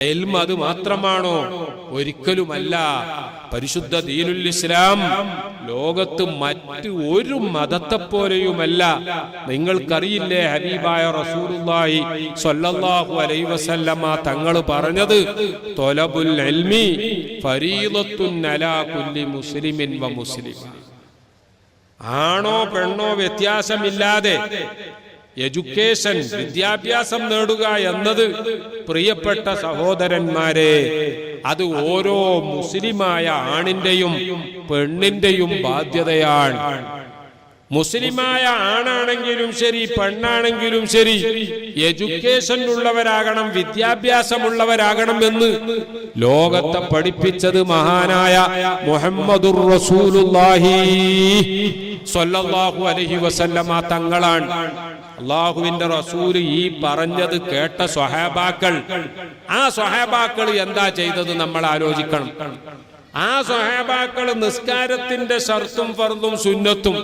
എൽമ അത് മാത്രമാണോ? ഒരിക്കലുമല്ല. പരിശുദ്ധ ദീനുൽ ഇസ്ലാം ലോകത്ത് മറ്റ് ഒരു മതത്തെ പോലെയുമല്ല. നിങ്ങൾക്കറിയില്ലേ ഹബീബായ റസൂലുള്ളാഹി സ്വല്ലല്ലാഹു അലൈഹി വസല്ലമ തങ്ങൾ പറഞ്ഞത് തൊലബുൽ ഇൽമി ഫരീദത്തുൻ അലാ കുല്ലി മുസ്ലിമിൻ വ മുസ്ലിം. ആണോ പെണ്ണോ വ്യത്യാസമില്ലാതെ എഡ്യൂക്കേഷൻ വിദ്യാഭ്യാസം നേടുക എന്നത് പ്രിയപ്പെട്ട സഹോദരന്മാരെ അത് ഓരോ മുസ്ലിമായ ആണിന്റെയും പെണ്ണിന്റെയും ബാധ്യതയാണ്. മുസ്ലിമായ ആണാണെങ്കിലും ശരി പെണ്ണാണെങ്കിലും ശരി എഡ്യൂക്കേഷൻ ഉള്ളവരാകണം വിദ്യാഭ്യാസമുള്ളവരാകണം എന്ന് ലോകത്തെ പഠിപ്പിച്ചത് മഹാനായ മുഹമ്മദുർ സ്വല്ലല്ലാഹു അലൈഹി വസല്ലമ തങ്ങളാണ്. അള്ളാഹുവിന്റെ റസൂൽ ഈ പറഞ്ഞത് കേട്ട സ്വഹാബാക്കൾ. ആ സ്വഹാബാക്കൾ എന്താ ചെയ്തത് നമ്മൾ ആലോചിക്കണം. ആ സ്വഹാബാക്കൾ നിസ്കാരത്തിന്റെ ഷർത്തും ഫർദും സുന്നത്തും.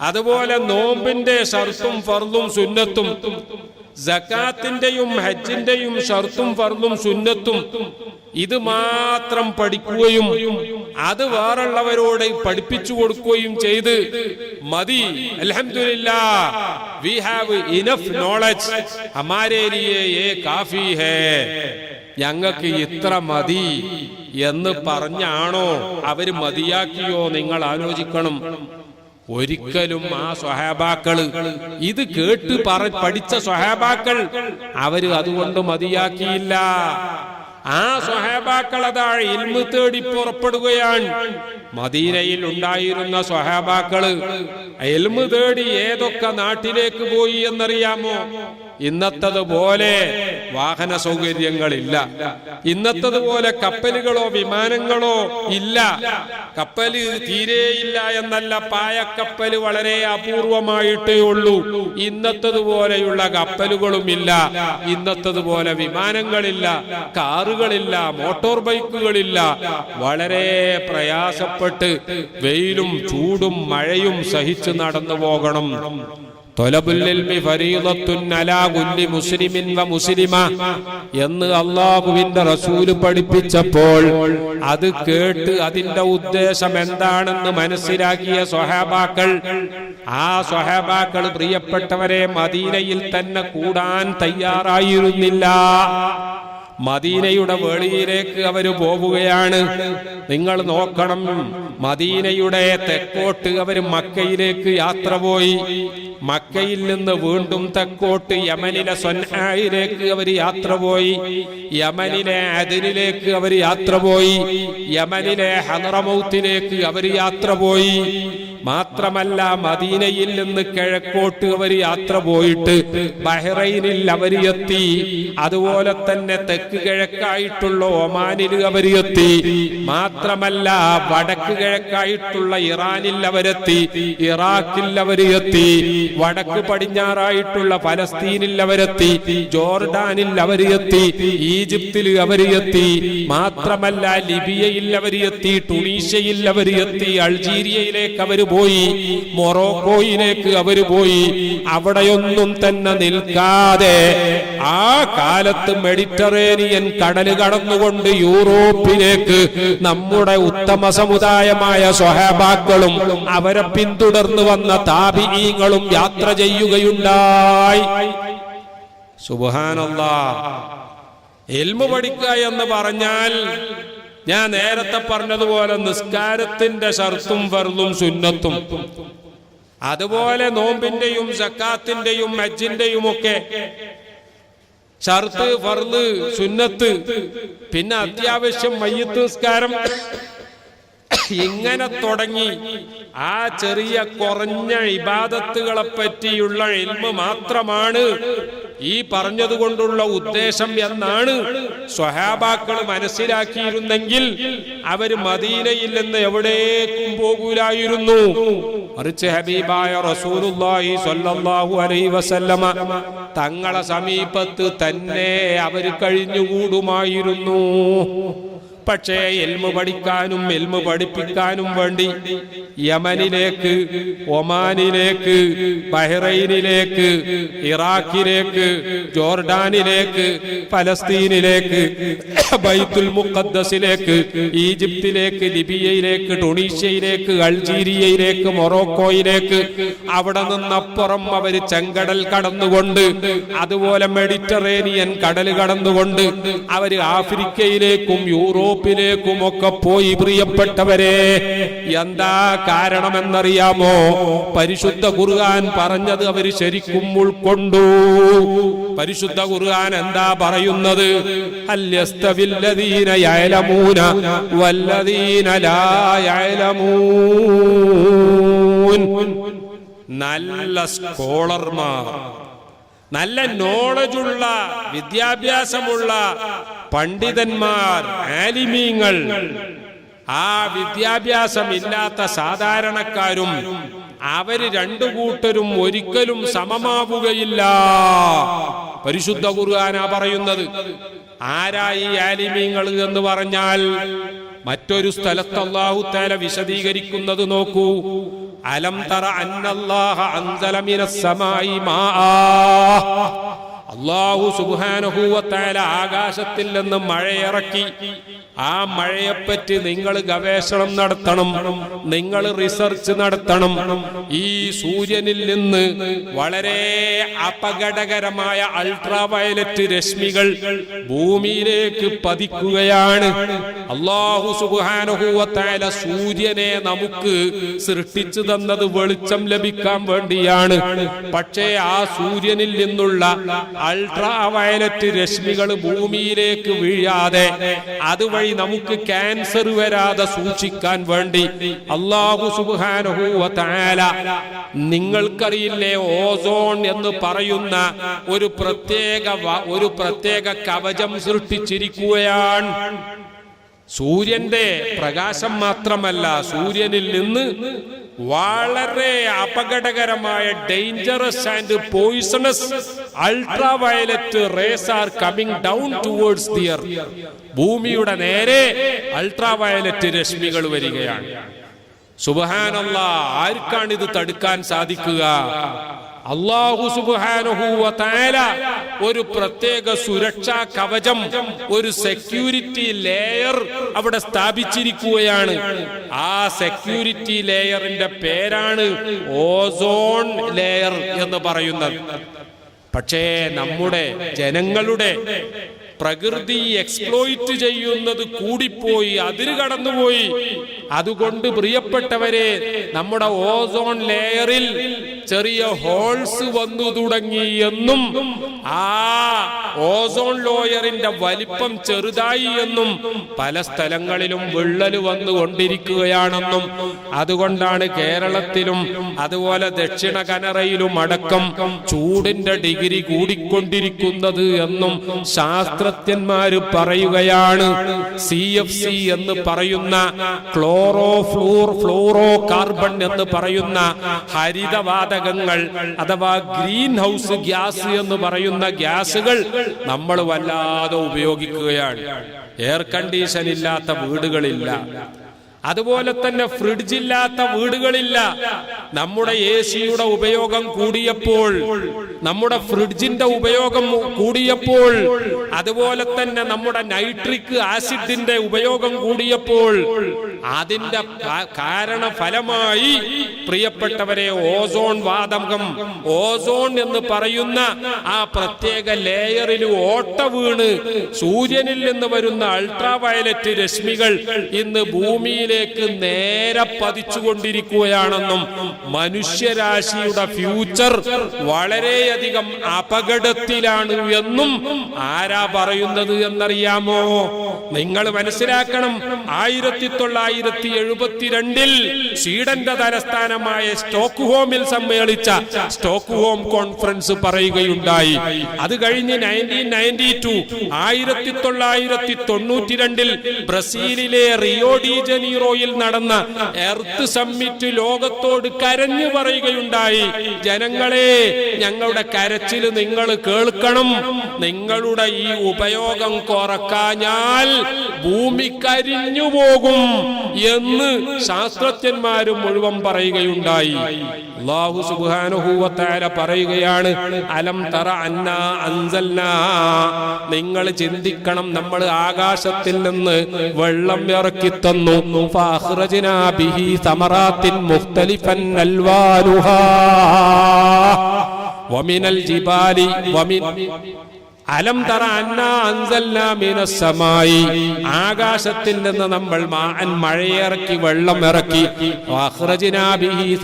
അതുപോലെ നോമ്പിന്റെ ഷർത്തും ഫർദും സുന്നത്തും. ജക്കാത്തിന്റെയും ഹജ്ജിന്റെയും ഷർത്തും ഫർദും സുന്നത്തും. ഇത് മാത്രം പഠിക്കുകയും അത് വേറുള്ളവരോട് പഠിപ്പിച്ചു കൊടുക്കുകയും ചെയ്ത് മതി. വി ഹാവ് ഇനഫ് നോളജ് കാഫി ഹേ ഞങ്ങൾക്ക് ഇത്ര മതി എന്ന് പറഞ്ഞാണോ അവർ മതിയാക്കിയോ നിങ്ങൾ ആലോചിക്കണം. ഒരിക്കലും ആ സ്വഹാബാക്കൾ ഇത് കേട്ട് പറ പഠിച്ച സ്വഹാബാക്കൾ അവർ അതുകൊണ്ട് മതിയാക്കിയില്ല. ആ സ്വഹാബാക്കൾ അതാ ഇൽമ് തേടി പുറപ്പെടുകയാണ്. മദീനയിൽ ഉണ്ടായിരുന്ന സ്വഹാബാക്കൾ എൽമ് തേടി ഏതൊക്കെ നാട്ടിലേക്ക് പോയി എന്നറിയാമോ? ഇന്നത്തതുപോലെ വാഹന സൗകര്യങ്ങളില്ല. ഇന്നത്തതുപോലെ കപ്പലുകളോ വിമാനങ്ങളോ ഇല്ല. കപ്പൽ തീരെയില്ല എന്നല്ല പായക്കപ്പൽ വളരെ അപൂർവമായിട്ടേ ഉള്ളൂ. ഇന്നത്തതുപോലെയുള്ള കപ്പലുകളുമില്ല. ഇന്നത്തതുപോലെ വിമാനങ്ങളില്ല കാറുകളില്ല മോട്ടോർ ബൈക്കുകളില്ല. വളരെ പ്രയാസപ്പെട്ട് വെയിലും ചൂടും മഴയും സഹിച്ച് നടന്നു പോകണം. എന്ന് അള്ളാഹുവിന്റെ റസൂൽ പഠിപ്പിച്ചപ്പോൾ അത് കേട്ട് അതിന്റെ ഉദ്ദേശം എന്താണെന്ന് മനസ്സിലാക്കിയ സ്വഹാബാക്കൾ ആ സ്വഹാബാക്കൾ പ്രിയപ്പെട്ടവരെ മദീനയിൽ തന്നെ കൂടാൻ തയ്യാറായിരുന്നില്ല. മദീനയുടെ വെളിയിലേക്ക് അവർ പോവുകയാണ്. നിങ്ങൾ നോക്കണം മദീനയുടെ തെക്കോട്ട് അവർ മക്കയിലേക്ക് യാത്ര പോയി. മക്കയിൽ നിന്ന് വീണ്ടും തെക്കോട്ട് യമനിലെ സൊന്നായിലേക്ക് അവർ യാത്ര പോയി. യമനിലെ അതിനിലേക്ക് അവർ യാത്ര പോയി. യമനിലെ ഹനറമൗത്തിലേക്ക് അവർ യാത്ര പോയി. മാത്രമല്ല മദീനയിൽ നിന്ന് കിഴക്കോട്ട് അവർ യാത്ര പോയിട്ട് ബഹ്റൈനിൽ അവർ എത്തി. അതുപോലെ തന്നെ തെക്ക് കിഴക്കായിട്ടുള്ള ഒമാനിൽ അവർ എത്തി. മാത്രമല്ല വടക്ക് കിഴക്കായിട്ടുള്ള ഇറാനിൽ അവരെത്തി ഇറാഖിൽ അവർ എത്തി. വടക്ക് പടിഞ്ഞാറായിട്ടുള്ള ഫലസ്തീനിൽ അവരെത്തി ജോർഡാനിൽ അവർ എത്തി ഈജിപ്തിൽ അവർ എത്തി മാത്രമല്ല ലിബിയയിൽ അവർ എത്തി ടുണീഷ്യയിൽ അവർ എത്തി അൾജീരിയയിലേക്ക് അവർ പോയി മൊറോക്കോയിലേക്ക് അവർ പോയി അവിടെയൊന്നും തന്നെ നിൽക്കാതെ ആ കാലത്ത് മെഡിറ്ററേനിയൻ കടൽ കടന്നുകൊണ്ട് യൂറോപ്പിലേക്ക് നമ്മുടെ ഉത്തമ സമുദായമായ സ്വഹാബാക്കളും അവരെ പിന്തുടർന്നു വന്ന താപിനീങ്ങളും യാത്ര ചെയ്യുകയുണ്ടായി. സുബാനല്ല എൽമു പഠിക്കുക എന്ന് പറഞ്ഞാൽ ഞാൻ നേരത്തെ പറഞ്ഞതുപോലെ നിസ്കാരത്തിന്റെ ഷർത്തും ഫർദും സുന്നത്തും. അതുപോലെ നോമ്പിന്റെയും സക്കാത്തിന്റെയും ഹജ്ജിന്റെയും ഒക്കെ ഷർത്ത് ഫർദ് സുന്നത്ത് പിന്നെ അത്യാവശ്യം മയ്യത്ത് നിസ്കാരം. ഇങ്ങനെ തുടങ്ങി ആ ചെറിയ കുറഞ്ഞ ഇബാദത്തുകളെ പറ്റിയുള്ള എൽമ മാത്രമാണ് ഈ പറഞ്ഞതുകൊണ്ടുള്ള ഉദ്ദേശം എന്നാണ് സ്വഹാബാക്കൾ മനസ്സിലാക്കിയിരുന്നെങ്കിൽ അവർ മദീനയിൽ നിന്ന് എവിടേക്കും പോകൂലായിരുന്നു. മറിച്ച് ഹബീബായ റസൂലുള്ളാഹി സ്വല്ലല്ലാഹു അലൈഹി വസല്ലമ തങ്ങളെ സമീപത്ത് തന്നെ അവർ കഴിഞ്ഞുകൂടുമായിരുന്നു. പക്ഷേ എൽമു പഠിക്കാനും എൽമു പഠിപ്പിക്കാനും വേണ്ടി യമനിലേക്ക് ഒമാനിലേക്ക് ബഹ്റൈനിലേക്ക് ഇറാഖിലേക്ക് ജോർഡാനിലേക്ക് ഫലസ്തീനിലേക്ക് ബൈത്തുൽ മുഖദ്ദസിലേക്ക് ഈജിപ്തിലേക്ക് ലിബിയയിലേക്ക് ടുണീഷ്യയിലേക്ക് അൾജീരിയയിലേക്ക് മൊറോക്കോയിലേക്ക് അവിടെ നിന്നപ്പുറം അവർ ചെങ്കടൽ കടന്നുകൊണ്ട് അതുപോലെ മെഡിറ്ററേനിയൻ കടൽ കടന്നുകൊണ്ട് അവർ ആഫ്രിക്കയിലേക്കും യൂറോപ്പിലേക്കും ഒക്കെ പോയി പ്രിയപ്പെട്ടവരെ എന്താ കാരണമെന്നറിയാമോ? പരിശുദ്ധ ഖുർആൻ പറഞ്ഞത് അവർ ശരിക്കും ഉൾക്കൊണ്ടു. പരിശുദ്ധ ഖുർആൻ എന്താ പറയുന്നത്? അല്യസ്തവില്ലദീന യഅലമൂന വല്ലദീന ലാ യഅലമൂൻ. നല്ല സ്കോളർമാർ നല്ല നോളജുള്ള വിദ്യാഭ്യാസമുള്ള പണ്ഡിതന്മാർ ആലിമീങ്ങൾ ആ വിദ്യാഭ്യാസം ഇല്ലാത്ത സാധാരണക്കാരും അവർ രണ്ടു കൂട്ടരും ഒരിക്കലും സമമാവുകയില്ല. പരിശുദ്ധ ഖുർആനാ പറയുന്നത് ആരായി ആലിമീങ്ങൾ എന്ന് പറഞ്ഞാൽ മറ്റൊരു സ്ഥലത്ത് അള്ളാഹു വിശദീകരിക്കുന്നത് നോക്കൂ. അലം തറ അന്നല്ലാഹ അൻസല മിനസ് സമായി മാആ അള്ളാഹു സുബാനുഭൂവത്തായ ആകാശത്തിൽ നിന്ന് മഴയിറക്കി. ആ മഴയെപ്പറ്റി നിങ്ങൾ ഗവേഷണം നടത്തണം. നിങ്ങൾ റിസർച്ച് നടത്തണം. ഈ സൂര്യനിൽ നിന്ന് വളരെ അപകടകരമായ അൾട്രാ വയലറ്റ് രശ്മികൾ ഭൂമിയിലേക്ക് പതിക്കുകയാണ്. അള്ളാഹു സുബാനുഭൂവത്തായ സൂര്യനെ നമുക്ക് സൃഷ്ടിച്ചു തന്നത് വെളിച്ചം ലഭിക്കാൻ വേണ്ടിയാണ്. പക്ഷേ ആ സൂര്യനിൽ നിന്നുള്ള അൾട്രാ വയലറ്റ് രശ്മികൾ ഭൂമിയിലേക്ക് വീഴാതെ അതുവഴി നമുക്ക് ക്യാൻസർ വരാതെ സൂക്ഷിക്കാൻ വേണ്ടി അള്ളാഹു സുബാനഹൂവ നിങ്ങൾക്കറിയില്ലേ ഓസോൺ എന്ന് പറയുന്ന ഒരു പ്രത്യേക ഒരു പ്രത്യേക കവചം സൃഷ്ടിച്ചിരിക്കുകയാണ്. സൂര്യന്റെ പ്രകാശം മാത്രമല്ല സൂര്യനിൽ നിന്ന് വളരെ അപകടകരമായ dangerous and poisonous ultra violet rays are coming down towards their ഭൂമിയുടെ നേരെ അൾട്രാ വയലറ്റ് രശ്മികൾ വരികയാണ്. സുബഹാനല്ല ആർക്കാണ് ഇത് തടുക്കാൻ സാധിക്കുക? അള്ളാഹു സുബാനുഹൂവ താല ഒരു പ്രത്യേക സുരക്ഷാ കവചം ഒരു സെക്യൂരിറ്റി ലെയർ അവിടെ സ്ഥാപിച്ചിരിക്കുകയാണ്. ആ സെക്യൂരിറ്റി ലെയറിന്റെ പേരാണ് ഓസോൺ ലെയർ എന്ന് പറയുന്നത്. പക്ഷേ നമ്മുടെ ജനങ്ങളുടെ പ്രകൃതി എക്സ്പ്ലോയിറ്റ് ചെയ്യുന്നത് കൂടിപ്പോയി അതിര് കടന്നുപോയി. അതുകൊണ്ട് പ്രിയപ്പെട്ടവരെ നമ്മുടെ ഓസോൺ ലെയറിൽ ചെറിയ ഹോൾസ് വന്നു തുടങ്ങി എന്നും ആ ഓസോൺ ലോയറിന്റെ വലിപ്പം ചെറുതായി എന്നും പല സ്ഥലങ്ങളിലും വിള്ളൽ വന്നുകൊണ്ടിരിക്കുകയാണെന്നും അതുകൊണ്ടാണ് കേരളത്തിലും അതുപോലെ ദക്ഷിണ കനറയിലും അടക്കം ചൂടിന്റെ ഡിഗ്രി കൂടിക്കൊണ്ടിരിക്കുന്നത് എന്നും ശാസ്ത്രജ്ഞന്മാര് പറയുകയാണ്. സി എഫ് സി എന്ന് പറയുന്ന ക്ലോറോ ഫ്ലൂർ ഫ്ലൂറോ കാർബൺ എന്ന് പറയുന്ന ഹരിതവാതകങ്ങൾ അഥവാ ഗ്രീൻ ഹൗസ് ഗ്യാസ് എന്ന് പറയുന്ന ഗ്യാസുകൾ നമ്മൾ വല്ലാതെ ഉപയോഗിക്കുകയാണ്. എയർ കണ്ടീഷൻ ഇല്ലാത്ത വീടുകളില്ല. അതുപോലെ തന്നെ ഫ്രിഡ്ജ് ഇല്ലാത്ത വീടുകളില്ല. നമ്മുടെ എ സിയുടെ ഉപയോഗം കൂടിയപ്പോൾ നമ്മുടെ ഫ്രിഡ്ജിന്റെ ഉപയോഗം കൂടിയപ്പോൾ അതുപോലെ തന്നെ നമ്മുടെ നൈട്രിക് ആസിഡിന്റെ ഉപയോഗം കൂടിയപ്പോൾ അതിന്റെ കാരണ ഫലമായി പ്രിയപ്പെട്ടവരെ ഓസോൺ വാതകം ഓസോൺ എന്ന് പറയുന്ന ആ പ്രത്യേക ലെയറിൽ ഓട്ട വീണ് സൂര്യനിൽ നിന്ന് വരുന്ന അൾട്രാ വയലറ്റ് രശ്മികൾ ഇന്ന് ഭൂമിയിലേക്ക് നേരെ പതിച്ചുകൊണ്ടിരിക്കുകയാണെന്നും മനുഷ്യരാശിയുടെ ഫ്യൂച്ചർ വളരെയധികം അപകടത്തിലാണ് എന്നും ആരാ പറയുന്നത് എന്നറിയാമോ? നിങ്ങൾ മനസ്സിലാക്കണം ആയിരത്തി തൊള്ളായിരത്തി എഴുപത്തിരണ്ടിൽ സ്വീഡന്റെ തലസ്ഥാനമായ സ്റ്റോക്ക് ഹോമിൽ സമ്മേളിച്ച സ്റ്റോക്ക് ഹോം കോൺഫറൻസ് പറയുകയുണ്ടായി. അത് കഴിഞ്ഞ് നയന്റീൻ നയന്റി ടു ആയിരത്തി തൊള്ളായിരത്തി തൊണ്ണൂറ്റി രണ്ടിൽ ബ്രസീലിലെ റിയോ ഡി ജനീറോയിൽ നടന്ന എർത്ത് സമ്മിറ്റ് ലോകത്തോട് കരഞ്ഞു പറയുകയുണ്ടായി. ജനങ്ങളെ ഞങ്ങളുടെ കരച്ചിൽ നിങ്ങൾ കേൾക്കണം. നിങ്ങളുടെ ഈ ഉപയോഗം കുറക്കാഞ്ഞാൽ ഭൂമി കരിഞ്ഞു പോകും എന്ന് ശാസ്ത്രജ്ഞന്മാരും മുഴുവൻ പറയുകയുണ്ടായി. അള്ളാഹു സുബാനുഭൂവത്താര പറയുകയാണ് അലം തറ അന്ന അൻസൽന? നിങ്ങൾ ചിന്തിക്കണം നമ്മൾ ആകാശത്തിൽ നിന്ന് വെള്ളം ഇറക്കി തന്നു സമറാത്തിൻ മുഖ്തലിഫൻ അൽവാനുഹാ വമിനൽ ജിബാലി ومن അലം തറ അന്ന അൻസൽനാ മിനസ് സമായി. ആകാശത്തിൽ നിന്ന് നമ്മൾ മഴയിറക്കി വെള്ളം ഇറക്കി.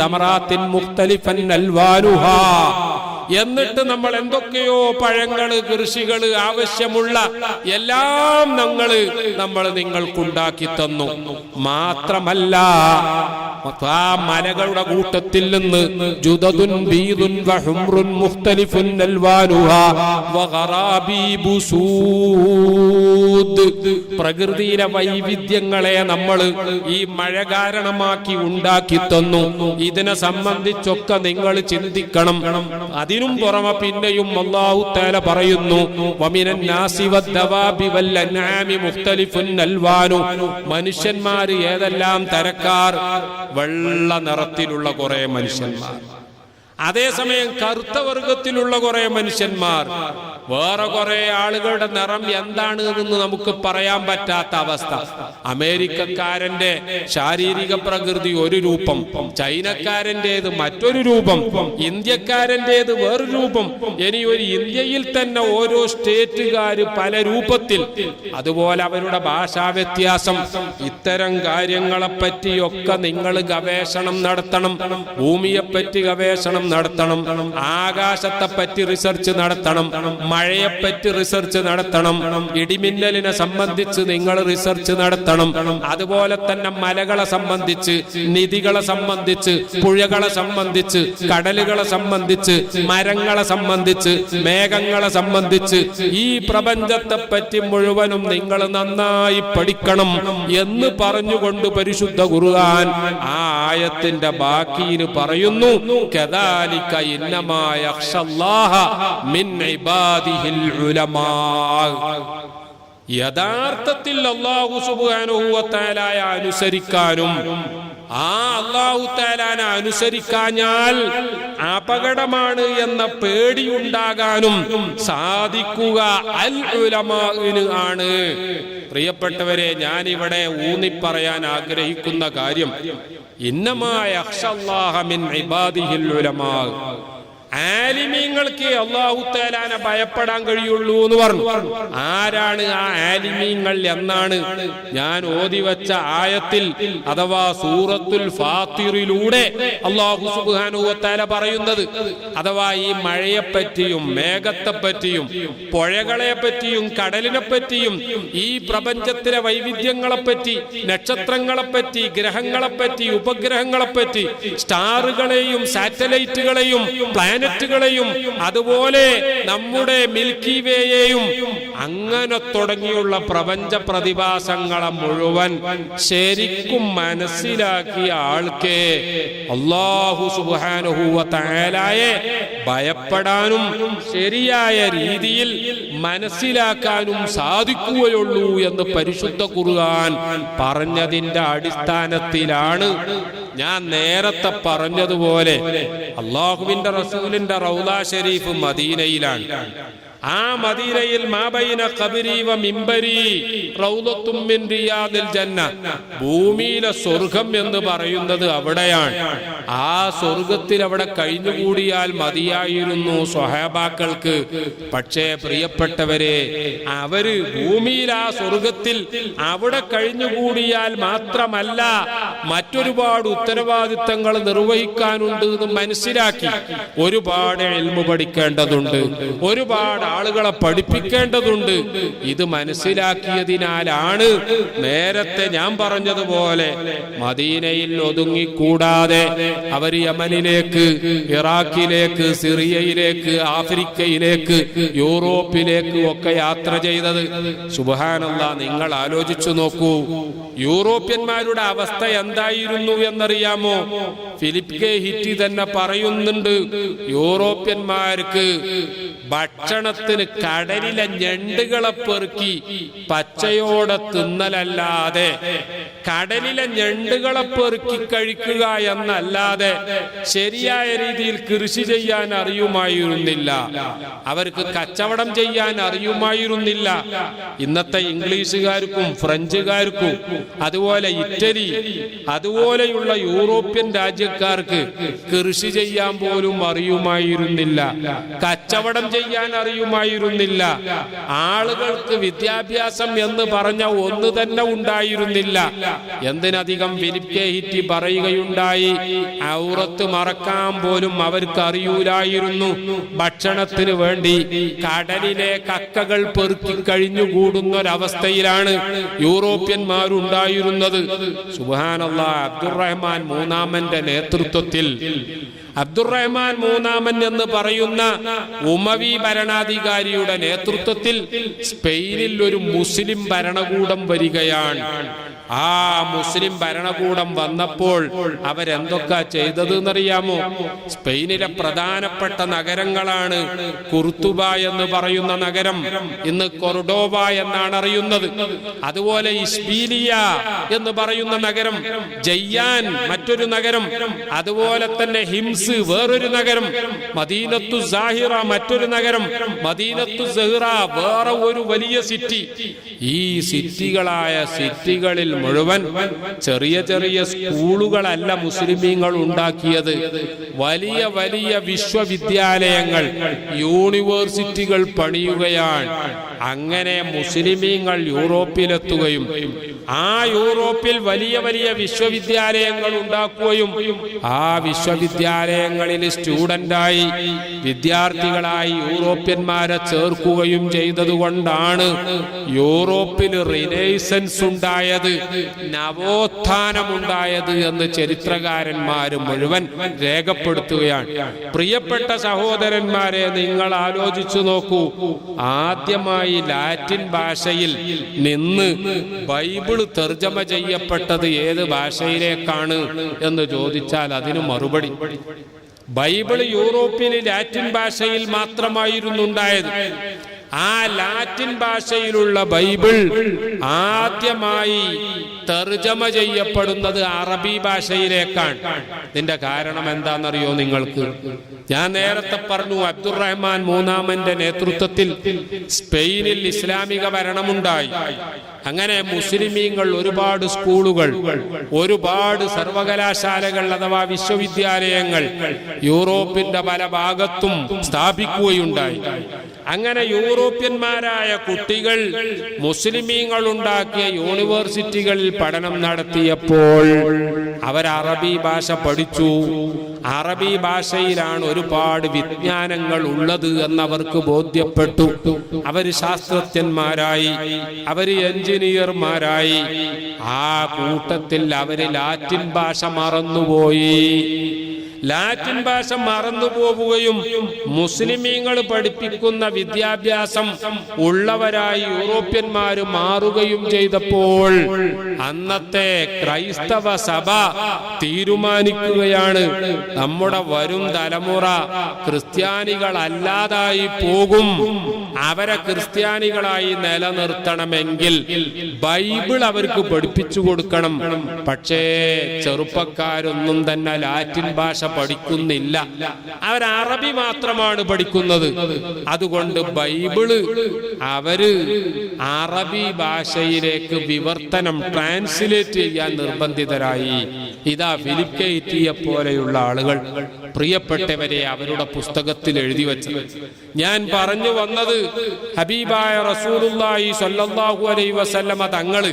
സമറാത്തിൻ മുഖ്തലിഫൻ അൽവാനുഹാ എന്നിട്ട് നമ്മൾ എന്തൊക്കെയോ പഴങ്ങൾ കൃഷികൾ ആവശ്യമുള്ള എല്ലാം ഞങ്ങൾ നമ്മൾ നിങ്ങൾക്കുണ്ടാക്കി തന്നു. മാത്രമല്ല ആ മലകളുടെ കൂട്ടത്തിൽ നിന്ന് ജുദതുൻ ബീദുൻ വഹുംറുൻ മുഖ്തലിഫുൻ അൽവാനുഹ വഗറാബീബു പ്രകൃതിയിലെ വൈവിധ്യങ്ങളെ നമ്മൾ ഈ മഴ കാരണമാക്കി ഉണ്ടാക്കി തന്നു. ഇതിനെ സംബന്ധിച്ചൊക്കെ നിങ്ങൾ ചിന്തിക്കണം. അതിനും പുറമെ പിന്നെയും അള്ളാഹു തആല പറയുന്നു മനുഷ്യന്മാര് ഏതെല്ലാം തരക്കാർ? വെള്ള നിറത്തിലുള്ള കുറെ മനുഷ്യന്മാർ. അതേസമയം കറുത്ത വർഗത്തിലുള്ള കുറെ മനുഷ്യന്മാർ. വേറെ കുറെ ആളുകളുടെ നിറം എന്താണ് എന്ന് നമുക്ക് പറയാൻ പറ്റാത്ത അവസ്ഥ. അമേരിക്കക്കാരന്റെ ശാരീരിക പ്രകൃതി ഒരു രൂപം ചൈനക്കാരന്റെത് മറ്റൊരു രൂപം ഇന്ത്യക്കാരന്റെത് വേറൊരു രൂപം. ഇനി ഒരു ഇന്ത്യയിൽ തന്നെ ഓരോ സ്റ്റേറ്റുകാർ പല രൂപത്തിൽ. അതുപോലെ അവരുടെ ഭാഷാ വ്യത്യാസം ഇത്തരം കാര്യങ്ങളെ പറ്റിയൊക്കെ നിങ്ങൾ ഗവേഷണം നടത്തണം. ഭൂമിയെപ്പറ്റി ഗവേഷണം നടത്തണം. ആകാശത്തെ പറ്റി റിസർച്ച് നടത്തണം. മഴയെ പറ്റി റിസർച്ച് നടത്തണം. ഇടിമിന്നലിനെ സംബന്ധിച്ച് നിങ്ങൾ റിസർച്ച് നടത്തണം. അതുപോലെ തന്നെ മലകളെ സംബന്ധിച്ച് നിധികളെ സംബന്ധിച്ച് പുഴകളെ സംബന്ധിച്ച് കടലുകളെ സംബന്ധിച്ച് മരങ്ങളെ സംബന്ധിച്ച് മേഘങ്ങളെ സംബന്ധിച്ച് ഈ പ്രപഞ്ചത്തെ പറ്റി മുഴുവനും നിങ്ങൾ നന്നായി പഠിക്കണം എന്ന് പറഞ്ഞുകൊണ്ട് പരിശുദ്ധ ഖുർആൻ ആ ആയത്തിന്റെ ബാക്കിയിൽ പറയുന്നു. കദാലിക ഇന്നമാ യഖ്ഷല്ലാഹ മിൻ ഇബാദിഹിൽ ഉലമാ യഥാർത്ഥത്തിൽ അള്ളാഹു സുബാനുഭവത്താലായ അനുസരിക്കാനും ആ അള്ളാഹു താലാനെ അനുസരിക്കാഞ്ഞാൽ അപകടമാണ് എന്ന പേടിയുണ്ടാകാനും സാധിക്കുക. അൽ ആണ്. പ്രിയപ്പെട്ടവരെ ഞാനിവിടെ ഊന്നിപ്പറയാൻ ആഗ്രഹിക്കുന്ന കാര്യം. ഇന്നമായ മിൻ ഇബാദിഹിൽ ഉലമാ. ആലിമീങ്ങൾക്ക് അള്ളാഹു തേലാനെ ഭയപ്പെടാൻ കഴിയുള്ളൂ എന്ന് പറഞ്ഞു. ആരാണ് ആ ആലിമീങ്ങൾ എന്നാണ് ഞാൻ ഓതി വെച്ച ആയത്തിൽ അഥവാ സൂറത്തുൽ ഫാത്തിറിലൂടെ അള്ളാഹു സുബാനുവത്താല പറയുന്നത്. അഥവാ ഈ മഴയെ പറ്റിയും മേഘത്തെ പറ്റിയും പുഴകളെ പറ്റിയും കടലിനെ പറ്റിയും ഈ പ്രപഞ്ചത്തിലെ വൈവിധ്യങ്ങളെ പറ്റി നക്ഷത്രങ്ങളെ പറ്റി ഗ്രഹങ്ങളെ പറ്റി ഉപഗ്രഹങ്ങളെ പറ്റി സ്റ്റാറുകളെയും സാറ്റലൈറ്റുകളെയും പ്ലാനറ്റുകളെയും അതുപോലെ നമ്മുടെ മിൽക്കി വേയെയും അങ്ങനെ തുടങ്ങിയുള്ള പ്രപഞ്ച പ്രതിഭാസങ്ങളെ മുഴുവൻ ശരിക്കും മനസ്സിലാക്കിയ ആൾക്ക് അള്ളാഹു സുബാനുഹൂവ തയാലായെ ഭയപ്പെടാനും ശരിയായ രീതിയിൽ മനസ്സിലാക്കാനും സാധിക്കുകയുള്ളൂ എന്ന് പരിശുദ്ധ കുറുകാൻ പറഞ്ഞതിന്റെ അടിസ്ഥാനത്തിലാണ് ഞാൻ നേരത്തെ പറഞ്ഞതുപോലെ അള്ളാഹുവിന്റെ റസൂലിന്റെ റൗദാ ഷെരീഫ് മദീനയിലാണ്. ആ മദീനയിൽ മാബൈന മിമ്പരി മിൻ റിയാദിൽ ജന്ന ഭൂമിയിലെ സ്വർഗം എന്ന് പറയുന്നത് അവിടെയാണ്. ആ സ്വർഗത്തിൽ അവിടെ കഴിഞ്ഞുകൂടിയാൽ മതിയായിരുന്നു സ്വഹാബാക്കൾക്ക്. പക്ഷേ പ്രിയപ്പെട്ടവരെ അവർ ഭൂമിയിൽ ആ സ്വർഗത്തിൽ അവിടെ കഴിഞ്ഞുകൂടിയാൽ മാത്രമല്ല മറ്റൊരുപാട് ഉത്തരവാദിത്തങ്ങൾ നിർവഹിക്കാനുണ്ട് എന്ന് മനസ്സിലാക്കി ഒരുപാട് എൽമു പഠിക്കേണ്ടതുണ്ട് ഒരുപാട് ആളുകളെ പഠിപ്പിക്കേണ്ടതുണ്ട്. ഇത് മനസ്സിലാക്കിയതിനാലാണ് നേരത്തെ ഞാൻ പറഞ്ഞതുപോലെ മദീനയിൽ ഒതുങ്ങിക്കൂടാതെ അവർ യമനിലേക്ക് ഇറാഖിലേക്ക് സിറിയയിലേക്ക് ആഫ്രിക്കയിലേക്ക് യൂറോപ്പിലേക്ക് ഒക്കെ യാത്ര ചെയ്തത്. സുബാനല്ല നിങ്ങൾ ആലോചിച്ചു നോക്കൂ. യൂറോപ്യന്മാരുടെ അവസ്ഥ എന്തായിരുന്നു എന്നറിയാമോ? ഫിലിപ്പ് കെ ഹിറ്റി തന്നെ പറയുന്നുണ്ട്. യൂറോപ്യന്മാർക്ക് ഭക്ഷണത്തിന് കടലിലെ ഞണ്ടുകളെ പെറുക്കി പച്ചയോടെ തിന്നലല്ലാതെ കടലിലെ ഞണ്ടുകളെ പെറുക്കി കഴിക്കുക എന്നല്ലാതെ ശരിയായ രീതിയിൽ കൃഷി ചെയ്യാൻ അറിയുമായിരുന്നില്ല. അവർക്ക് കച്ചവടം ചെയ്യാൻ അറിയുമായിരുന്നില്ല. ഇന്നത്തെ ഇംഗ്ലീഷുകാർക്കും ഫ്രഞ്ചുകാർക്കും അതുപോലെ ഇറ്റലി അതുപോലെയുള്ള യൂറോപ്യൻ രാജ്യക്കാർക്ക് കൃഷി ചെയ്യാൻ പോലും അറിയുമായിരുന്നില്ല. കച്ചവടം ചെയ്യാൻ അറിയുമായിരുന്നില്ല. ആളുകൾക്ക് വിദ്യാഭ്യാസം എന്ന് പറഞ്ഞ ഒന്ന് തന്നെ ഉണ്ടായിരുന്നില്ല. എന്തിനധികം കെ പറയുകയുണ്ടായി. ഔറത്ത് മറക്കാൻ പോലും അവർക്ക് അറിയൂലായിരുന്നു. ഭക്ഷണത്തിന് വേണ്ടി കടലിലെ കക്കകൾ പെറുക്കി കഴിഞ്ഞുകൂടുന്നൊരവസ്ഥയിലാണ് യൂറോപ്യന്മാരുണ്ടായിരുന്നത്. സുബാനല്ല അബ്ദുറഹ്മാൻ മൂന്നാമന്റെ നേതൃത്വത്തിൽ അബ്ദുറഹ്മാൻ മൂന്നാമൻ എന്ന് പറയുന്ന ഉമവി ഭരണാധികാരിയുടെ നേതൃത്വത്തിൽ സ്പെയിനിൽ ഒരു മുസ്ലിം ഭരണകൂടം വരികയാണ്. ആ മുസ്ലിം ഭരണകൂടം വന്നപ്പോൾ അവരെന്തൊക്കെ ചെയ്തത് എന്നറിയാമോ സ്പെയിനിലെ പ്രധാനപ്പെട്ട നഗരങ്ങളാണ് കുർത്തുബ എന്ന് പറയുന്ന നഗരം. ഇന്ന് കൊറഡോബ എന്നാണ് അറിയുന്നത്. അതുപോലെ ഇസ്ബീലിയ എന്ന് പറയുന്ന നഗരം ജയ്യാൻ മറ്റൊരു നഗരം. അതുപോലെ തന്നെ ഹിംസ് വേറൊരു നഗരം മദീനത്തു സാഹിറ മറ്റൊരു നഗരം മദീനത്തു സഹിറ വേറെ ഒരു വലിയ സിറ്റി. ഈ സിറ്റികളായ സിറ്റികളിൽ മുഴുവൻ ചെറിയ ചെറിയ സ്കൂളുകളല്ല മുസ്ലിമീങ്ങൾ ഉണ്ടാക്കിയത്. വലിയ വലിയ വിശ്വവിദ്യാലയങ്ങൾ യൂണിവേഴ്സിറ്റികൾ പണിയുകയാണ്. അങ്ങനെ മുസ്ലിമീങ്ങൾ യൂറോപ്പിലെത്തുകയും ആ യൂറോപ്പിൽ വലിയ വലിയ വിശ്വവിദ്യാലയങ്ങൾ ഉണ്ടാക്കുകയും ആ വിശ്വവിദ്യാലയങ്ങളിൽ സ്റ്റുഡന്റായി വിദ്യാർത്ഥികളായി യൂറോപ്യന്മാരെ ചേർക്കുകയും ചെയ്തതുകൊണ്ടാണ് യൂറോപ്പിൽ റിനൈസൻസ് ഉണ്ടായത് നവോത്ഥാനമുണ്ടായത് എന്ന് ചരിത്രകാരന്മാർ മുഴുവൻ രേഖപ്പെടുത്തുകയാണ്. പ്രിയപ്പെട്ട സഹോദരന്മാരെ നിങ്ങൾ ആലോചിച്ചു നോക്കൂ. ആദ്യമായി ലാറ്റിൻ ഭാഷയിൽ നിന്ന് ബൈബിൾ തർജമ ചെയ്യപ്പെട്ടത് ഏത് ഭാഷയിലേക്കാണ് എന്ന് ചോദിച്ചാൽ അതിന് മറുപടി. ബൈബിൾ യൂറോപ്പിന് ലാറ്റിൻ ഭാഷയിൽ മാത്രമായിരുന്നു ഉണ്ടായത്. ആ ലാറ്റിൻ ഭാഷയിലുള്ള ബൈബിൾ ആദ്യമായി തെർജമ ചെയ്യപ്പെടുന്നത് അറബി ഭാഷയിലേക്കാണ്. ഇതിന്റെ കാരണം എന്താണെന്നറിയോ നിങ്ങൾക്ക്? ഞാൻ നേരത്തെ പറഞ്ഞു അബ്ദുറഹ്മാൻ മൂന്നാമന്റെ നേതൃത്വത്തിൽ സ്പെയിനിൽ ഇസ്ലാമിക ഭരണമുണ്ടായി. അങ്ങനെ മുസ്ലിമീങ്ങൾ ഒരുപാട് സ്കൂളുകൾ ഒരുപാട് സർവകലാശാലകൾ അഥവാ വിശ്വവിദ്യാലയങ്ങൾ യൂറോപ്പിന്റെ പല ഭാഗത്തും സ്ഥാപിക്കുകയുണ്ടായി. അങ്ങനെ യൂറോപ്യന്മാരായ കുട്ടികൾ മുസ്ലിമീങ്ങൾ ഉണ്ടാക്കിയ യൂണിവേഴ്സിറ്റികളിൽ പഠനം നടത്തിയപ്പോൾ അവർ അറബി ഭാഷ പഠിച്ചു. അറബി ഭാഷയിലാണ് ഒരുപാട് വിജ്ഞാനങ്ങൾ ഉള്ളത് എന്നവർക്ക് ബോധ്യപ്പെട്ടു. അവർ ശാസ്ത്രജ്ഞന്മാരായി അവർ എഞ്ചിനീയർമാരായി. ആ കൂട്ടത്തിൽ അവർ ലാറ്റിൻ ഭാഷ മറന്നുപോയി. ലാറ്റിൻ ഭാഷ മറന്നുപോവുകയും മുസ്ലിമീങ്ങൾ പഠിപ്പിക്കുന്ന വിദ്യാഭ്യാസം ഉള്ളവരായി യൂറോപ്യന്മാര് മാറുകയും ചെയ്തപ്പോൾ അന്നത്തെ ക്രൈസ്തവ സഭ തീരുമാനിക്കുകയാണ്. നമ്മുടെ വരും തലമുറ ക്രിസ്ത്യാനികളല്ലാതായി പോകും. അവരെ ക്രിസ്ത്യാനികളായി നിലനിർത്തണമെങ്കിൽ ബൈബിൾ അവർക്ക് പഠിപ്പിച്ചു കൊടുക്കണം. പക്ഷേ ചെറുപ്പക്കാരൊന്നും തന്നെ ലാറ്റിൻ ഭാഷ പഠിക്കുന്നില്ല. അവർ അറബി മാത്രമാണ് പഠിക്കുന്നത്. അതുകൊണ്ട് ബൈബിൾ അവർ അറബി ഭാഷയിലേക്ക് വിവർത്തനം ട്രാൻസ്ലേറ്റ് ചെയ്യാൻ നിർബന്ധിതരായി. ഇതാ കെ പോലെയുള്ള ആളുകൾ പ്രിയപ്പെട്ടവരെ അവരുടെ പുസ്തകത്തിൽ എഴുതി വെച്ചത്. ഞാൻ പറഞ്ഞു വന്നത് ഹബീബായ റസൂലുള്ളാഹി സ്വല്ലല്ലാഹു അലൈഹി വസല്ലമ തങ്ങൾ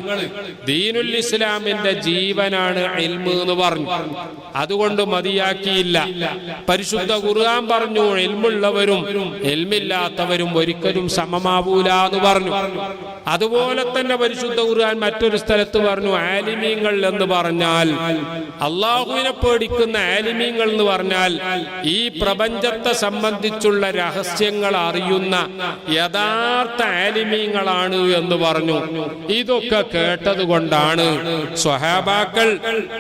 ദീനുൽ ഇസ്ലാമിന്റെ ജീവനാണ് അൽമ എന്ന് പറഞ്ഞു. അതുകൊണ്ട് മതിയാക്കിയില്ല. പരിശുദ്ധ ഖുർആൻ പറഞ്ഞു എൽമുള്ളവരും എൽമില്ലാത്തവരും ഒരിക്കലും സമമാവൂല എന്ന് പറഞ്ഞു. അതുപോലെ തന്നെ പരിശുദ്ധ ഖുർആൻ മറ്റൊരു സ്ഥലത്ത് പറഞ്ഞു ആലിമീങ്ങൾ എന്ന് പറഞ്ഞാൽ അള്ളാഹുവിനെ പേടിക്കുന്ന ആലിമീങ്ങൾ എന്ന് പറഞ്ഞാൽ ഈ പ്രപഞ്ചത്തെ സംബന്ധിച്ചുള്ള രഹസ്യങ്ങൾ അറിയുന്ന യഥാർത്ഥ ആലിമീങ്ങളാണ് എന്ന് പറഞ്ഞു. ഇതൊക്കെ കേട്ടത് കൊണ്ടാണ് സ്വഹാബാക്കൾ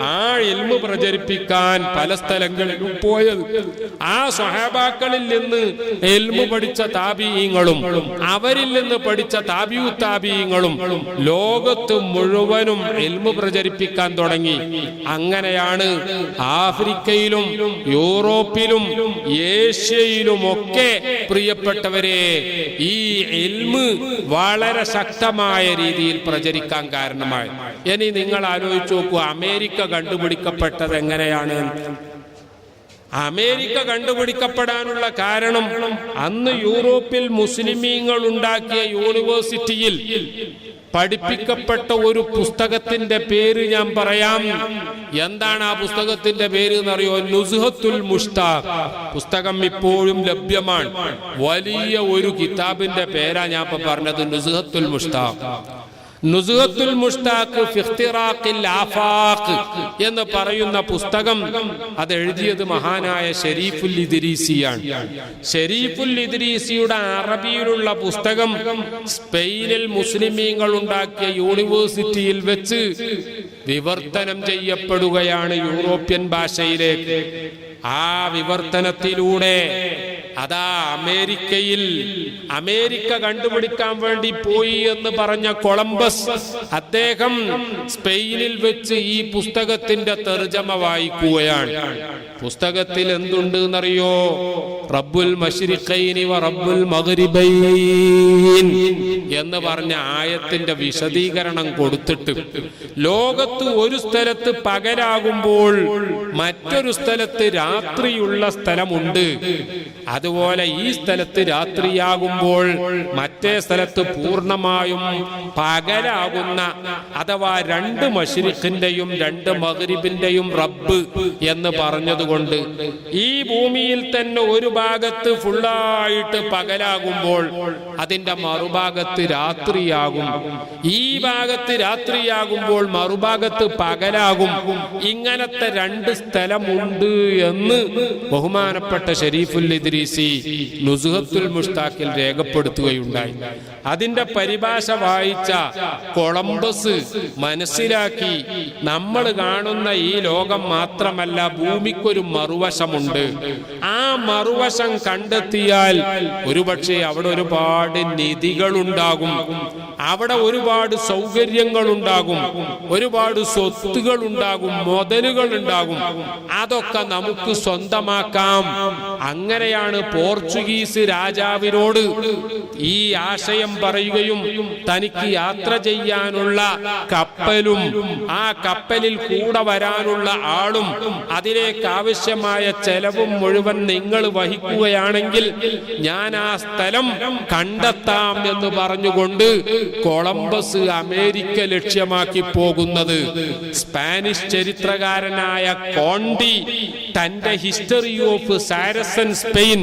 ആ ഇൽമു പ്രചരിപ്പിക്കാൻ പല സ്ഥലങ്ങളിലും പോയത്. ആ സ്വഹാബാക്കളിൽ നിന്ന് എൽമു പഠിച്ച താപീയങ്ങളും അവരിൽ നിന്ന് പഠിച്ച താപിയു താപീയങ്ങളും ലോകത്ത് മുഴുവനും എൽമു പ്രചരിപ്പിക്കാൻ തുടങ്ങി. അങ്ങനെയാണ്. ആഫ്രിക്കയിലും യൂറോപ്പിലും ഏഷ്യയിലുമൊക്കെ പ്രിയപ്പെട്ടവരെ ഈ എൽമ് വളരെ ശക്തമായ രീതിയിൽ പ്രചരിക്കാൻ കാരണമായി. ഇനി നിങ്ങൾ ആലോചിച്ച് നോക്കൂ അമേരിക്ക കണ്ടുപിടിക്കപ്പെട്ടത് എങ്ങനെയാണ് അമേരിക്ക കണ്ടുപിടിക്കപ്പെടാനുള്ള കാരണം അന്ന് യൂറോപ്പിൽ മുസ്ലിമീങ്ങൾ ഉണ്ടാക്കിയ യൂണിവേഴ്സിറ്റിയിൽ പഠിപ്പിക്കപ്പെട്ട ഒരു പുസ്തകത്തിന്റെ പേര് ഞാൻ പറയാം. എന്താണ് ആ പുസ്തകത്തിന്റെ പേര് എന്നറിയോ? നുസുഹത്തുൽ മുഷ്താഖ്. പുസ്തകം ഇപ്പോഴും ലഭ്യമാണ്. വലിയ ഒരു കിതാബിന്റെ പേരാ ഞാൻ ഇപ്പൊ പറഞ്ഞത് നുസുഹത്തുൽ മുഷ്താഖ്. നുസുഹത്തുൽ മുഷ്താഖ് ഫിഖ്തിറാഖിൽ ആഫാഖ് എന്ന് പറയുന്ന പുസ്തകം അത് എഴുതിയത് മഹാനായ ഷെരീഫുൽ ഇദ്രീസിയാണ്. ഷെരീഫുൽ ഇദ്രീസിയുടെ അറബിയിലുള്ള പുസ്തകം സ്പെയിനിൽ മുസ്ലിമീങ്ങൾ ഉണ്ടാക്കിയ യൂണിവേഴ്സിറ്റിയിൽ വെച്ച് വിവർത്തനം ചെയ്യപ്പെടുകയാണ് യൂറോപ്യൻ ഭാഷയിലേക്ക്. ആ വിവർത്തനത്തിലൂടെ അതാ അമേരിക്കയിൽ അമേരിക്ക കണ്ടുപിടിക്കാൻ വേണ്ടി പോയി എന്ന് പറഞ്ഞ കൊളംബസ് അദ്ദേഹം സ്പെയിനിൽ വെച്ച് ഈ പുസ്തകത്തിന്റെ തെർജമ വായിക്കുകയാണ്. പുസ്തകത്തിൽ എന്തുണ്ട് എന്നറിയോ? റബ്ബുൽ റബ്ബുൽ എന്ന് പറഞ്ഞ ആയത്തിന്റെ വിശദീകരണം കൊടുത്തിട്ട് ലോകത്ത് ഒരു സ്ഥലത്ത് പകരാകുമ്പോൾ മറ്റൊരു സ്ഥലത്ത് രാത്രിയുള്ള സ്ഥലമുണ്ട്. അതുപോലെ ഈ സ്ഥലത്ത് രാത്രിയാകുമ്പോൾ മറ്റേ സ്ഥലത്ത് പൂർണമായും പകലാകുന്ന അഥവാ രണ്ട് മഷിരിഖിന്റെയും രണ്ട് മഹരിബിന്റെയും റബ്ബ് എന്ന് പറഞ്ഞതുകൊണ്ട് ഈ ഭൂമിയിൽ തന്നെ ഒരു ഭാഗത്ത് ഫുള്ളായിട്ട് പകലാകുമ്പോൾ അതിന്റെ മറുഭാഗത്ത് രാത്രിയാകും. ഈ ഭാഗത്ത് രാത്രിയാകുമ്പോൾ മറുഭാഗത്ത് പകലാകും. ഇങ്ങനത്തെ രണ്ട് സ്ഥലമുണ്ട് എന്ന് ബഹുമാനപ്പെട്ട ഷരീഫുൽ ഇദ്രീസി നുസുഹത്തുൽ മുഷ്താഖിൽ രേഖപ്പെടുത്തുകയുണ്ടായി. അതിന്റെ പരിഭാഷ വായിച്ച കൊളംബസ് മനസ്സിലാക്കി നമ്മൾ കാണുന്ന ഈ ലോകം മാത്രമല്ല ഭൂമിക്കൊരു മറുവശമുണ്ട്. ആ മറുവശം കണ്ടെത്തിയാൽ ഒരുപക്ഷെ അവിടെ ഒരുപാട് നിധികളുണ്ടാകും അവിടെ ഒരുപാട് സൗകര്യങ്ങൾ ഉണ്ടാകും ഒരുപാട് സ്വത്തുകൾ ഉണ്ടാകും മുതലുകൾ ഉണ്ടാകും അതൊക്കെ നമുക്ക് സ്വന്തമാക്കാം. അങ്ങനെയാണ് പോർച്ചുഗീസ് രാജാവിനോട് ഈ ആശയം പറയുകയും തനിക്ക് യാത്ര ചെയ്യാനുള്ള കപ്പലും ആ കപ്പലിൽ കൂടെ വരാനുള്ള ആളും അതിലേക്ക് ആവശ്യമായ ചെലവും മുഴുവൻ നിങ്ങൾ വഹിക്കുകയാണെങ്കിൽ ഞാൻ ആ സ്ഥലം കണ്ടെത്താം എന്ന് പറഞ്ഞുകൊണ്ട് കൊളംബസ് അമേരിക്ക ലക്ഷ്യമാക്കി പോകുന്നത്. സ്പാനിഷ് ചരിത്രകാരനായ കോണ്ടി തന്റെ ഹിസ്റ്ററി ഓഫ് സാരസൻ സ്പെയിൻ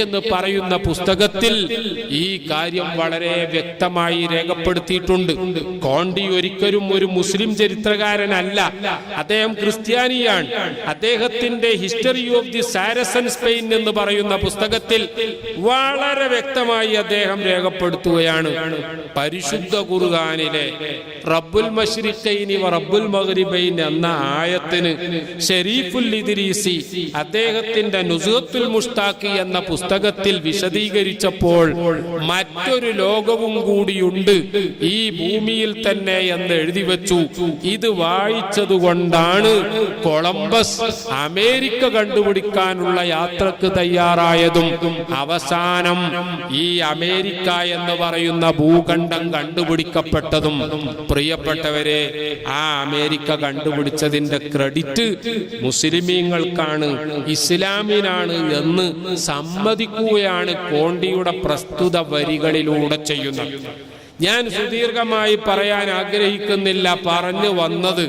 എന്ന് പറയുന്ന പുസ്തകത്തിൽ ഈ കാര്യം വളരെ വ്യക്തമായി രേഖപ്പെടുത്തിയിട്ടുണ്ട്. കോണ്ടി ഒരിക്കലും ഒരു മുസ്ലിം ചരിത്രകാരനല്ല. അദ്ദേഹം ക്രിസ്ത്യാനിയാണ്. അദ്ദേഹത്തിന്റെ history of the Saracen Spain എന്ന് പറയുന്ന പുസ്തകത്തിൽ വളരെ വ്യക്തമായി അദ്ദേഹം രേഖപ്പെടുത്തുകയാണ്. പരിശുദ്ധ ഖുർആനിലെ റബ്ബുൽ മഷ്രിഖൈനി റബ്ബുൽ മഗ്രിബൈൻ എന്ന ആയത്തിന് ഷെരീഫുൽ ഇദ്രീസി അദ്ദേഹത്തിന്റെ നുസുഹത്തുൽ മുഷ്താഖി എന്ന പുസ്തകത്തിൽ വിശദീകരിച്ചപ്പോൾ മറ്റൊരു ലോകവും കൂടിയുണ്ട്. ഈ ഭൂമിയിൽ തന്നെ എന്ന് എഴുതി വെച്ചു. ഇത് വായിച്ചത് കൊണ്ടാണ് കൊളംബസ് അമേരിക്ക കണ്ടുപിടിക്കാനുള്ള യാത്രയ്ക്ക് തയ്യാറായതും. അവസാനം ഈ അമേരിക്ക എന്ന് പറയുന്ന ഭൂഖണ്ഡം കണ്ടുപിടിക്കപ്പെട്ടതും. പ്രിയപ്പെട്ടവരെ ആ അമേരിക്ക കണ്ടുപിടിച്ചതിന്റെ ക്രെഡിറ്റ് മുസ്ലിമീങ്ങൾക്കാണ് ഇസ്ലാമിനാണ് എന്ന് സമ്മതിക്കുകയാണ് കോണ്ടിയുടെ പ്രസ്തുത വരികളിലൂടെ ചെയ്യുന്നത്. ഞാൻ സുദീർഘമായി പറയാൻ ആഗ്രഹിക്കുന്നില്ല പറഞ്ഞു വന്നത്.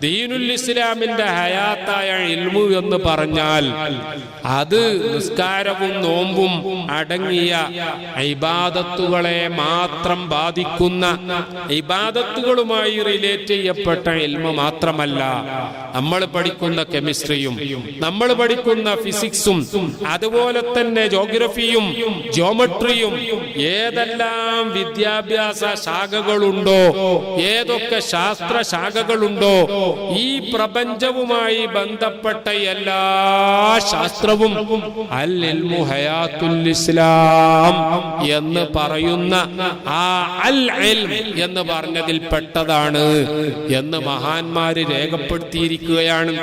ദീനുൽ ഇസ്ലാമിന്റെ ഹയാത്തായ ഇൽമു എന്ന് പറഞ്ഞാൽ അത് നിസ്കാരവും നോമ്പും അടങ്ങിയ ഇബാദത്തുകളെ മാത്രം ബാധിക്കുന്ന ഇബാദത്തുകളുമായി റിലേറ്റ് ചെയ്യപ്പെട്ട ഇൽമു മാത്രമല്ല നമ്മൾ പഠിക്കുന്ന കെമിസ്ട്രിയും നമ്മൾ പഠിക്കുന്ന ഫിസിക്സും അതുപോലെ തന്നെ ജോഗ്രഫിയും ജോമട്രിയും ഏതെല്ലാം വിദ്യാഭ്യാസ ശാഖകളുണ്ടോ? ഏതൊക്കെ ശാസ്ത്ര ശാഖകളുണ്ടോ? ഈ പ്രപഞ്ചവുമായി ബന്ധപ്പെട്ട എല്ലാ ശാസ്ത്രവും അൽ ഇൽമു ഹയാത്തുൽ ഇസ്ലാം എന്ന് പറയുന്ന ആ അൽ എന്ന് പറഞ്ഞതിൽ പെട്ടതാണ് എന്ന് മഹാന്മാര് രേഖപ്പെടുത്തിയിരിക്കുകയാണ്.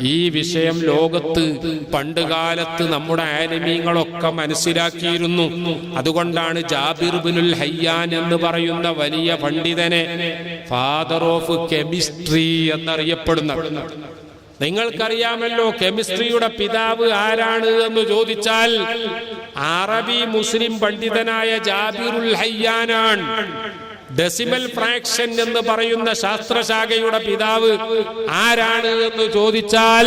ഈ വിഷയം ലോകത്ത് പണ്ട് കാലത്ത് നമ്മുടെ ആനിമീങ്ങളൊക്കെ മനസ്സിലാക്കിയിരുന്നു. അതുകൊണ്ടാണ് ജാബിർ ബിനുൽ ഹയ്യാൻ എന്ന് പറയുന്ന വലിയ പണ്ഡിതനെ ഫാദർ ഓഫ് കെമിസ്ട്രി എന്നറിയപ്പെടുന്ന. നിങ്ങൾക്കറിയാമല്ലോ കെമിസ്ട്രിയുടെ പിതാവ് ആരാണ് എന്ന് ചോദിച്ചാൽ അറബി മുസ്ലിം പണ്ഡിതനായ ജാബിറുൽ ഹയ്യാനാണ്. ഡെസിമൽ ഫ്രാക്ഷൻ എന്ന് പറയുന്ന ശാസ്ത്രശാഖയുടെ പിതാവ് ആരാണ് എന്ന് ചോദിച്ചാൽ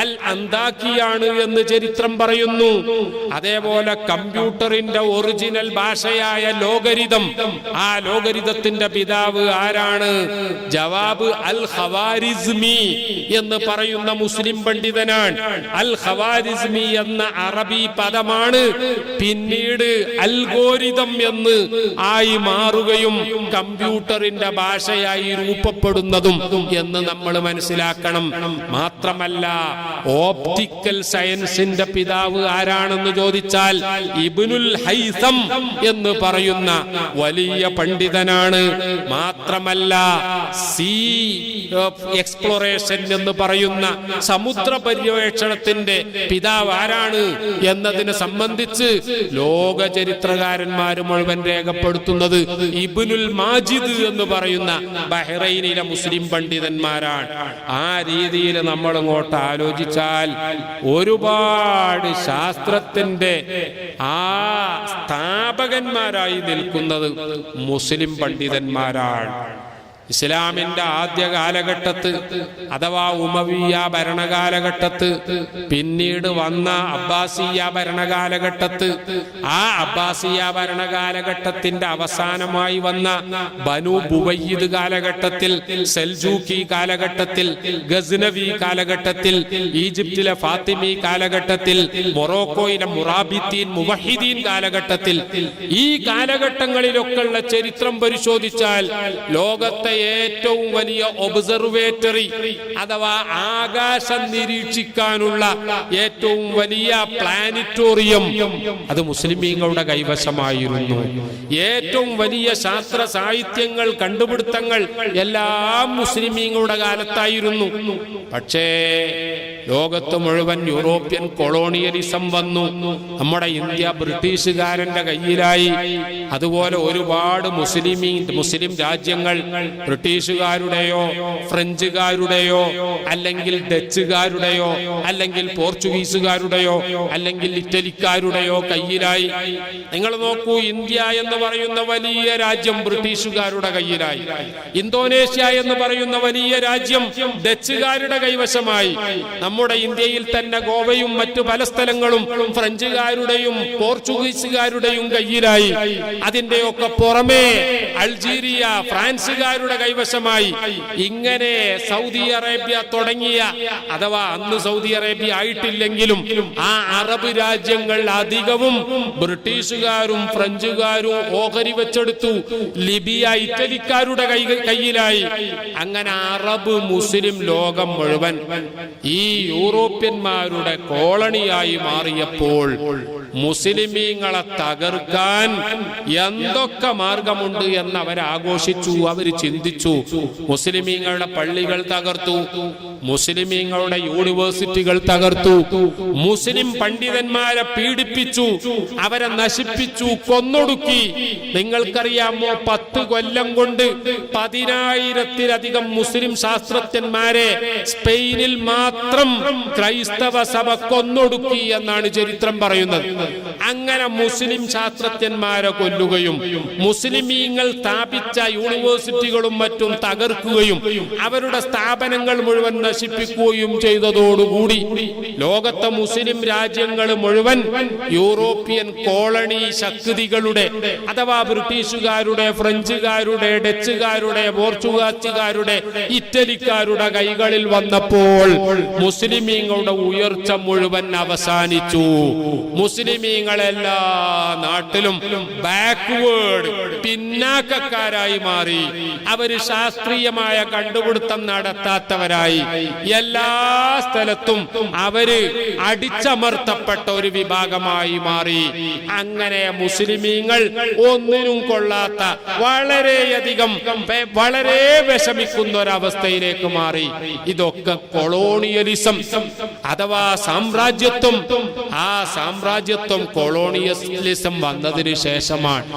അൽ അന്താക്കിയാണ് എന്ന് ചരിത്രം പറയുന്നു. അതേപോലെ കമ്പ്യൂട്ടറിന്റെ ഒറിജിനൽ ഭാഷയായ ലോകരിതം ആ ലോകരിതത്തിന്റെ പിതാവ് ആരാണ്? ജവാബ് അൽ ഹവാരിസ്മി എന്ന് പറയുന്ന മുസ്ലിം പണ്ഡിതനാണ്. അൽ ഹവാരിസ്മി എന്ന അറബി പദമാണ് പിന്നീട് അൽഗോരിതം എന്ന് ആയി മാറുകയും കമ്പ്യൂട്ടറിന്റെ ഭാഷയായി രൂപപ്പെടുന്നതും എന്ന് നമ്മൾ മനസ്സിലാക്കണം. മാത്രമല്ല ഓപ്റ്റിക്കൽ സയൻസിന്റെ പിതാവ് ആരാണെന്ന് ചോദിച്ചാൽ ഇബ്നുൽ ഹൈസം എന്ന് പറയുന്ന വലിയ പണ്ഡിതനാണ്. മാത്രമല്ല സീ എക്സ്പ്ലോറേഷൻ എന്ന് പറയുന്ന സമുദ്ര പര്യവേക്ഷണത്തിന്റെ പിതാവ് ആരാണ് എന്നതിനെ സംബന്ധിച്ച് ലോക ചരിത്രകാരന്മാർ മുഴുവൻ രേഖപ്പെടുത്തുന്നത് ഇബ്നുൽ മാജിദ് എന്ന് പറയുന്ന ബഹ്റൈനിലെ മുസ്ലിം പണ്ഡിതന്മാരാണ്. ആ രീതിയിൽ നമ്മൾ ഇങ്ങോട്ട് ആലോചിച്ചാൽ ഒരുപാട് ശാസ്ത്രത്തിന്റെ ആ സ്ഥാപകന്മാരായി നിൽക്കുന്നത് മുസ്ലിം പണ്ഡിതന്മാരാണ്. ഇസ്ലാമിന്റെ ആദ്യ കാലഘട്ടത്ത് അഥവാ ഉമവിയ ഭരണകാലഘട്ടത്ത് പിന്നീട് വന്ന അബ്ബാസിയ ഭരണകാലഘട്ടത്ത് ആ അബ്ബാസിയ ഭരണകാലഘട്ടത്തിന്റെ അവസാനമായി വന്ന ബനു ബുവയ്യിദ് കാലഘട്ടത്തിൽ സെൽജൂക്കി കാലഘട്ടത്തിൽ ഗസ്നവി കാലഘട്ടത്തിൽ ഈജിപ്തിലെ ഫാത്തിമി കാലഘട്ടത്തിൽ മൊറോക്കോയിലെ മുറാബിത്തീൻ മുവഹിദീൻ കാലഘട്ടത്തിൽ. ഈ കാലഘട്ടങ്ങളിലൊക്കെയുള്ള ചരിത്രം പരിശോധിച്ചാൽ ലോകത്തെ ഏറ്റവും വലിയ ഒബ്സർവേറ്ററി അഥവാ ആകാശം നിരീക്ഷിക്കാനുള്ള ഏറ്റവും വലിയ പ്ലാനറ്റോറിയം അത് മുസ്ലിമീങ്ങളുടെ കൈവശമായിരുന്നു. ഏറ്റവും വലിയ ശാസ്ത്ര സാഹിത്യങ്ങൾ കണ്ടുപിടുത്തങ്ങൾ എല്ലാം മുസ്ലിമീങ്ങളുടെ കാലത്തായിരുന്നു. പക്ഷേ ലോകത്ത് മുഴുവൻ യൂറോപ്യൻ കൊളോണിയലിസം വന്നു. നമ്മുടെ ഇന്ത്യ ബ്രിട്ടീഷുകാരന്റെ കയ്യിലായി. അതുപോലെ ഒരുപാട് മുസ്ലിമീ മുസ്ലിം രാജ്യങ്ങൾ ബ്രിട്ടീഷുകാരുടെയോ ഫ്രഞ്ചുകാരുടെയോ അല്ലെങ്കിൽ ഡച്ചുകാരുടെയോ അല്ലെങ്കിൽ പോർച്ചുഗീസുകാരുടെയോ അല്ലെങ്കിൽ ഇറ്റലിക്കാരുടെയോ കയ്യിലായി. നിങ്ങൾ നോക്കൂ ഇന്ത്യ എന്ന് പറയുന്ന വലിയ രാജ്യം ബ്രിട്ടീഷുകാരുടെ കയ്യിലായി. ഇന്തോനേഷ്യ എന്ന് പറയുന്ന വലിയ രാജ്യം ഡച്ചുകാരുടെ കൈവശമായി. നമ്മുടെ ഇന്ത്യയിൽ തന്നെ ഗോവയും മറ്റു പല സ്ഥലങ്ങളും ഫ്രഞ്ചുകാരുടെയും പോർച്ചുഗീസുകാരുടെയും കയ്യിലായി. അതിന്റെയൊക്കെ പുറമേ അൾജീരിയ ഫ്രാൻസുകാരുടെ കൈവശമായി. ഇങ്ങനെ സൗദി അറേബ്യ തുടങ്ങിയ അഥവാ അന്ന് സൗദി അറേബ്യ ആയിട്ടില്ലെങ്കിലും ആ അറബ് രാജ്യങ്ങൾ അധികവും ബ്രിട്ടീഷുകാരും ഫ്രഞ്ചുകാരും ഓഹരി വെച്ചെടുത്തു. ലിബിയ ഇറ്റലിക്കാരുടെ കൈ കയ്യിലായി. അങ്ങനെ അറബ് മുസ്ലിം ലോകം മുഴുവൻ. ഈ യൂറോപ്യന്മാരുടെ കോളണിയായി മാറിയപ്പോൾ മുസ്ലിമീങ്ങളെ തകർക്കാൻ എന്തൊക്കെ മാർഗമുണ്ട് എന്ന് അവർ ആഘോഷിച്ചു അവർ ചിന്തിച്ചു. മുസ്ലിമീങ്ങളുടെ പള്ളികൾ തകർത്തു മുസ്ലിമീങ്ങളുടെ യൂണിവേഴ്സിറ്റികൾ തകർത്തു മുസ്ലിം പണ്ഡിതന്മാരെ പീഡിപ്പിച്ചു അവരെ നശിപ്പിച്ചു കൊന്നൊടുക്കി. നിങ്ങൾക്കറിയാമോ പത്ത് കൊല്ലം കൊണ്ട് പതിനായിരത്തിലധികം മുസ്ലിം ശാസ്ത്രജ്ഞന്മാരെ സ്പെയിനിൽ മാത്രം ക്രൈസ്തവ സഭ കൊന്നൊടുക്കി എന്നാണ് ചരിത്രം പറയുന്നത്. അങ്ങനെ മുസ്ലിം ശാസ്ത്രജ്ഞന്മാരെ കൊല്ലുകയും മുസ്ലിമീങ്ങൾ സ്ഥാപിച്ച യൂണിവേഴ്സിറ്റികളും മറ്റും തകർക്കുകയും അവരുടെ സ്ഥാപനങ്ങൾ മുഴുവൻ നശിപ്പിക്കുകയും ചെയ്തതോടുകൂടി ലോകത്തെ മുസ്ലിം രാജ്യങ്ങൾ മുഴുവൻ യൂറോപ്യൻ കോളണി ശക്തികളുടെ അഥവാ ബ്രിട്ടീഷുകാരുടെ ഫ്രഞ്ചുകാരുടെ ഡച്ചുകാരുടെ പോർച്ചുഗീസുകാരുടെ ഇറ്റലിക്കാരുടെ കൈകളിൽ വന്നപ്പോൾ മുസ്ലിമീങ്ങളുടെ ഉയർച്ച മുഴുവൻ അവസാനിച്ചു. മുസ്ലിമീങ്ങൾ എല്ലാ നാട്ടിലും ബാക്ക്വേഡ് പിന്നാക്കക്കാരായി മാറി. അവർ ശാസ്ത്രീയമായ കണ്ടുപിടുത്തം നടത്താത്തവരായി. എല്ലാ സ്ഥലത്തും അവർ അടിച്ചമർത്തപ്പെട്ട ഒരു വിഭാഗമായി മാറി. അങ്ങനെ മുസ്ലിമീങ്ങൾ ഒന്നിനും കൊള്ളാത്ത വളരെയധികം വളരെ വിഷമിക്കുന്ന ഒരവസ്ഥയിലേക്ക് മാറി. ഇതൊക്കെ കൊളോണിയലിസം അഥവാ സാമ്രാജ്യത്വം. ആ സാമ്രാജ്യത്വം കൊളോണിയലിസം വന്നതിന് ശേഷമാണ്.